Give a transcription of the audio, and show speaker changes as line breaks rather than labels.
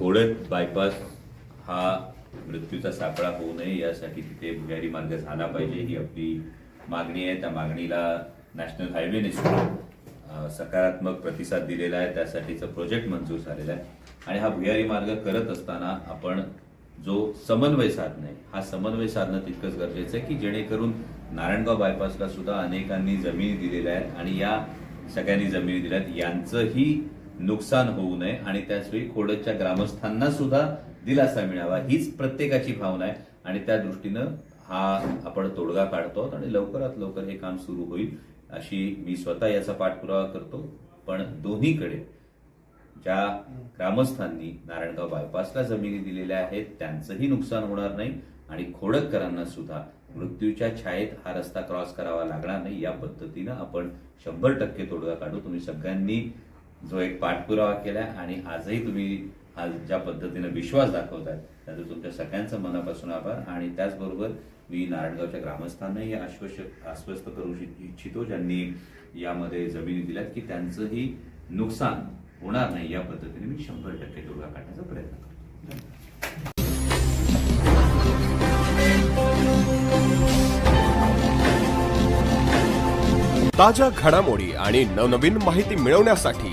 खोडत bypass हा मृत्यूचा सापळा होऊ नये यासाठी तिथे भुयारी मार्ग झाला पाहिजे. ही आपली मागणी आहे. त्या मागणीला नॅशनल हायवेने सकारात्मक प्रतिसाद दिलेला आहे. त्यासाठीचं प्रोजेक्ट मंजूर झालेला आहे. आणि हा भुयारी मार्ग करत असताना आपण जो समन्वय साधणे हा समन्वय साधणं तितकंच गरजेचं आहे की जेणेकरून नारायणगाव बायपासला सुद्धा अनेकांनी जमिनी दिलेल्या आहेत आणि या सगळ्यांनी जमिनी दिल्या आहेत यांचंही नुकसान होऊ नये आणि त्याचवेळी खोडच्या ग्रामस्थांना सुद्धा दिलासा मिळावा हीच प्रत्येकाची भावना आहे. आणि त्या दृष्टीनं हा आपण तोडगा काढतो आणि लवकरात लवकर हे काम सुरू होईल अशी मी स्वतः याचा पाठपुरावा करतो. पण दोन्हीकडे ज्या ग्रामस्थांनी नारायणगाव बायपासला जमिनी दिलेल्या आहेत त्यांचंही नुकसान होणार नाही आणि खोडकरांना सुद्धा मृत्यूच्या छायेत हा रस्ता क्रॉस करावा लागणार नाही. या पद्धतीनं आपण शंभर टक्के तोडगा काढू. तुम्ही सगळ्यांनी जो एक पाठपुरावा केलाय आणि आजही तुम्ही आज ज्या पद्धतीने विश्वास दाखवताय त्याचं तुमच्या सगळ्यांचं मनापासून आभार आणि त्याचबरोबर मी नारायणगावच्या ग्रामस्थांनाही आश्वस्त आश्वस्त करू इच्छितो ज्यांनी यामध्ये जमिनी दिल्यात की त्यांचंही नुकसान होणार नाही या पद्धतीने मी शंभर टक्के तोडगा काढण्याचा प्रयत्न करतो.
ताज्या घडामोडी आणि नवनवीन माहिती मिळवण्यासाठी